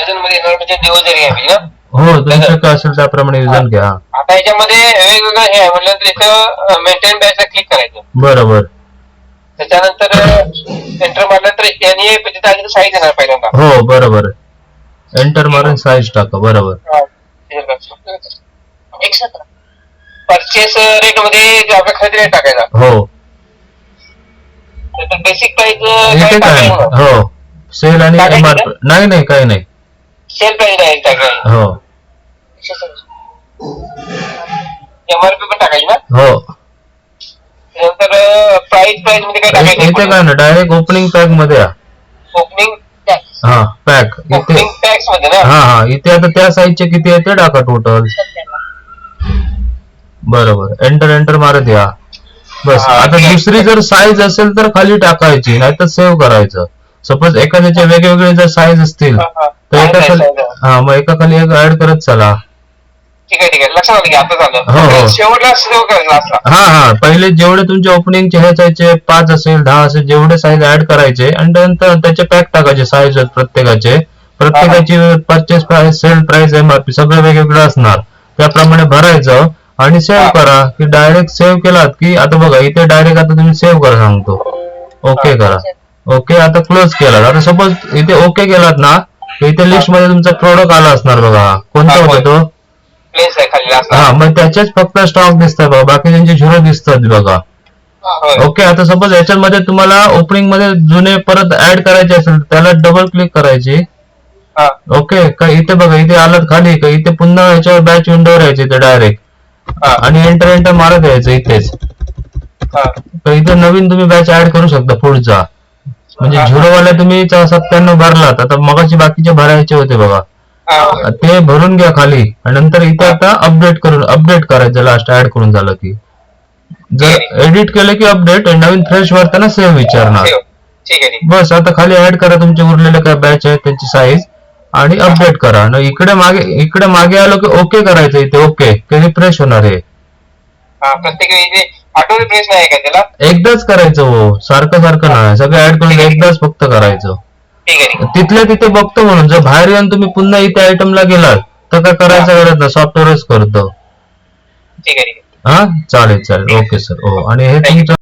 डझनमध्ये येणार म्हणजे दिवसजरी आहे म्हणजे ना हो दोन शक्य असेल त्याप्रमाणे विजन घ्या. आता याच्यामध्ये वेगवेगळं हे आहे म्हटलं इथं मेंटेन बॅचला क्लिक करायचं. बरोबर. त्याच्यानंतर एंटर मारलं तर तिथे आधी साईज येणार पहिल्यांदा. हो बरोबर. एंटर मारून साईज टाका बरोबर. परचेस रेटमध्ये आपल्या खरेदी रेट टाकायचा. हो. बेसिक प्राइस इथे काय हो. सेल आणि टाकायचं नाही नाही काही नाही. सेल प्राइस आहे टाकायचं हो. एमआरपी पण टाकायची ना? हो. नंतर प्राइस प्राइसमध्ये काय इ- इथे टाकायचं काय ना डायरेक्ट ओपनिंग पॅकमध्ये या. ओपनिंग हा पॅक इथे ओपनिंग टॅक्समध्ये ना? हा हा. इथे आता त्या साईजचे किती आहे ते टाका टोटल बरोबर. एंटर एंटर मारत या. बस. हा, आता ठीक आहे. दुसरी जर साईज असेल तर खाली टाकायची नाही तर सेव्ह करायचं. सपोज एखाद्याचे वेगवेगळे जर साईज असतील हा, हा. तर एका खाली. हा मग एका खाली एक ऍड करत चला. ठीक आहे ठीक आहे. लक्षात आलं की आता हो, हो. झालं शेवटला करायचा असला हा हा. पहिले जेवढे तुमचे ओपनिंगचे ह्याचे पाच असेल दहा असेल जेवढे साईज ऍड करायचे आणि नंतर त्याचे पॅक टाकायचे साईज प्रत्येकाचे. प्रत्येकाची purchase price sale price MRP सगळं वेगवेगळं असणार. त्याप्रमाणे भरायचं आणि सेव्ह हा. करा. की डायरेक्ट सेव्ह केलात की आता बघा इथे डायरेक्ट आता तुम्ही सेव्ह करा सांगतो. ओके करा. ओके आता क्लोज केलात आता सपोज इथे ओके केलात ना तर इथे लिस्टमध्ये तुमचा प्रोडक्ट आला असणार बघा हा. कोणता हा, होता. तो प्लेस आहे खाली असला हा मग त्याचेच फक्त स्टॉक दिसतात बघा बाकी त्यांचे झिरो दिसतात बघा होय. ओके आता सपोज याच्यामध्ये तुम्हाला ओपनिंगमध्ये जुने परत ऍड करायचे असेल तर त्याला डबल क्लिक करायची हा. ओके का इथे बघा इथे आलात खाली का इथे पुन्हा याच्यावर बॅच विंडोवर यायचे इथे डायरेक्ट हा. आणि एंटर एंटर मारत यायचं इथेच हा. तर इथे नवीन तुम्ही बॅच ऍड करू शकता पुढचा म्हणजे हा. झिरो वाले तुम्ही सत्त्याण्णव भरलात आता मगाची बाकीचे भरायचे होते बघा. ते भरून घ्या खाली आणि नंतर इथे आता अपडेट करून अपडेट करायचं लास्ट ऍड करून झालं की. जर एडिट केलं की अपडेट नवीन फ्रेश भरताना सेव्ह विचारणार. बस आता खाली ऍड करा तुमचे उरलेले काय बॅच आहेत त्यांची साईज आणि अपडेट करा. आणि इकडे मागे इकडे मागे आलो की ओके करायचं इथे ओके की रिफ्रेश होणार आहे. ऑटो रिफ्रेश नाही का त्याला? एकदाच करायचं हो. सारखं सारखं नाही. सगळं ऍड करून एकदाच फक्त करायचं. ठीक आहे. तिथल्या तिथे बघतो म्हणून. जर बाहेर येऊन तुम्ही पुन्हा इथे आयटमला गेलात तर काय करायचं गरज नाही. सॉफ्टवेअरच करतो. ठीक आहे ठीक आहे. हा? चालेल चालेल. ओके सर हो. आणि हे तुमचं